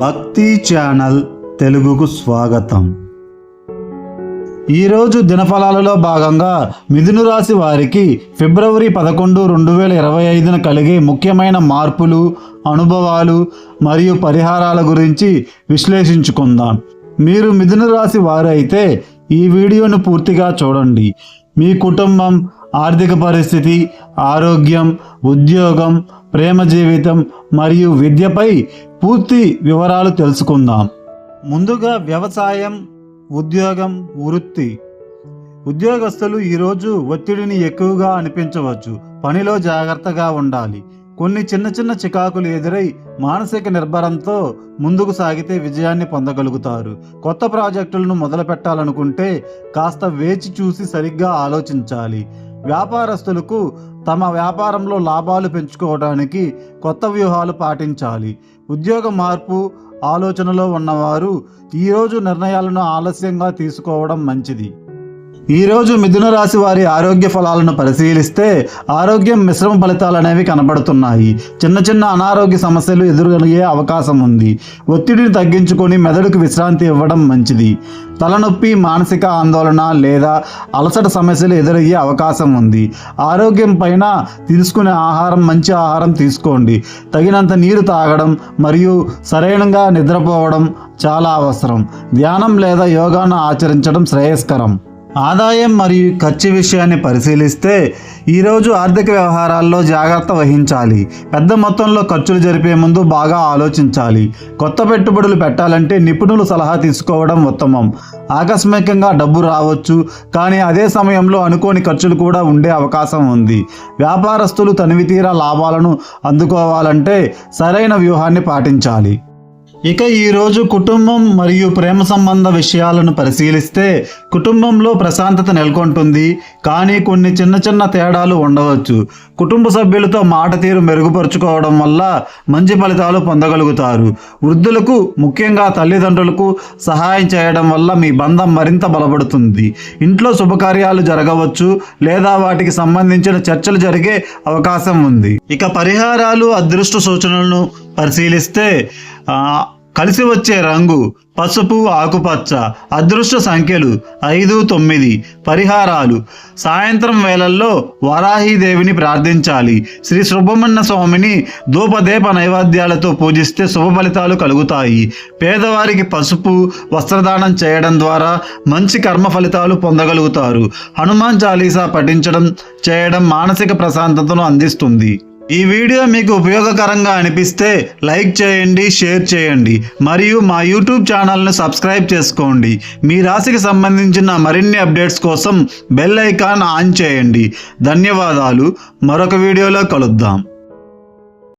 భక్తి ఛానల్ తెలుగుకు స్వాగతం. ఈరోజు దినఫలాలలో భాగంగా మిథును రాశి వారికి ఫిబ్రవరి పదకొండు రెండు వేల ఇరవై ఐదున కలిగే ముఖ్యమైన మార్పులు అనుభవాలు మరియు పరిహారాల గురించి విశ్లేషించుకుందాం. మీరు మిథున రాశి వారు అయితే ఈ వీడియోను పూర్తిగా చూడండి. మీ కుటుంబం ఆర్థిక పరిస్థితి ఆరోగ్యం ఉద్యోగం ప్రేమ జీవితం మరియు విద్యపై పూర్తి వివరాలు తెలుసుకుందాం. ముందుగా వ్యవసాయం ఉద్యోగం వృత్తి. ఉద్యోగస్తులు ఈరోజు ఒత్తిడిని ఎక్కువగా అనిపించవచ్చు. పనిలో జాగ్రత్తగా ఉండాలి. కొన్ని చిన్న చిన్న చికాకులు ఎదురై మానసిక నిర్భరంతో ముందుకు సాగితే విజయాన్ని పొందగలుగుతారు. కొత్త ప్రాజెక్టులను మొదలు పెట్టాలనుకుంటే కాస్త వేచి చూసి సరిగ్గా ఆలోచించాలి. వ్యాపారస్తులకు తమ వ్యాపారంలో లాభాలు పెంచుకోవడానికి కొత్త వ్యూహాలు పాటించాలి. ఉద్యోగ మార్పు ఆలోచనలో ఉన్నవారు ఈరోజు నిర్ణయాలను ఆలస్యంగా తీసుకోవడం మంచిది. ఈరోజు మిథున రాశి వారి ఆరోగ్య ఫలాలను పరిశీలిస్తే ఆరోగ్యం మిశ్రమ ఫలితాలు అనేవి కనబడుతున్నాయి. చిన్న చిన్న అనారోగ్య సమస్యలు ఎదురగలిగే అవకాశం ఉంది. ఒత్తిడిని తగ్గించుకొని మెదడుకు విశ్రాంతి ఇవ్వడం మంచిది. తలనొప్పి మానసిక ఆందోళన లేదా అలసట సమస్యలు ఎదురయ్యే అవకాశం ఉంది. ఆరోగ్యం పైన తీసుకునే ఆహారం మంచి ఆహారం తీసుకోండి. తగినంత నీరు తాగడం మరియు సరైనగా నిద్రపోవడం చాలా అవసరం. ధ్యానం లేదా యోగాను ఆచరించడం శ్రేయస్కరం. ఆదాయం మరియు ఖర్చు విషయాన్ని పరిశీలిస్తే ఈరోజు ఆర్థిక వ్యవహారాల్లో జాగ్రత్త వహించాలి. పెద్ద మొత్తంలో ఖర్చులు జరిపే ముందు బాగా ఆలోచించాలి. కొత్త పెట్టుబడులు పెట్టాలంటే నిపుణులు సలహా తీసుకోవడం ఉత్తమం. ఆకస్మికంగా డబ్బు రావచ్చు కానీ అదే సమయంలో అనుకోని ఖర్చులు కూడా ఉండే అవకాశం ఉంది. వ్యాపారస్తులు తనివితీరా లాభాలను అందుకోవాలంటే సరైన వ్యూహాన్ని పాటించాలి. ఇక ఈరోజు కుటుంబం మరియు ప్రేమ సంబంధ విషయాలను పరిశీలిస్తే కుటుంబంలో ప్రశాంతత నెలకొంటుంది. కానీ కొన్ని చిన్న చిన్న తేడాలు ఉండవచ్చు. కుటుంబ సభ్యులతో మాట తీరు మెరుగుపరుచుకోవడం వల్ల మంచి ఫలితాలు పొందగలుగుతారు. వృద్ధులకు ముఖ్యంగా తల్లిదండ్రులకు సహాయం చేయడం వల్ల మీ బంధం మరింత బలపడుతుంది. ఇంట్లో శుభకార్యాలు జరగవచ్చు లేదా వాటికి సంబంధించిన చర్చలు జరిగే అవకాశం ఉంది. ఇక పరిహారాలు అదృష్ట సూచనలను పరిశీలిస్తే కలిసి వచ్చే రంగు పసుపు ఆకుపచ్చ అదృష్ట సంఖ్యలు ఐదు తొమ్మిది పరిహారాలు. సాయంత్రం వేళల్లో వారాహీదేవిని ప్రార్థించాలి. శ్రీ సుబ్రహ్మణ్య స్వామిని ధూపదీప నైవేద్యాలతో పూజిస్తే శుభ ఫలితాలు కలుగుతాయి. పేదవారికి పసుపు వస్త్రదానం చేయడం ద్వారా మంచి కర్మ ఫలితాలు పొందగలుగుతారు. హనుమాన్ చాలీసా పఠించడం చేయడం మానసిక ప్రశాంతతను అందిస్తుంది. ఈ వీడియో మీకు ఉపయోగకరంగా అనిపిస్తే లైక్ చేయండి షేర్ చేయండి. మరియు మా యూట్యూబ్ ఛానల్ను సబ్స్క్రైబ్ చేసుకోండి. మీ రాశికి సంబంధించిన మరిన్ని అప్డేట్స్ కోసం బెల్ ఐకాన్ ఆన్ చేయండి. ధన్యవాదాలు. మరొక వీడియోలో కలుద్దాం.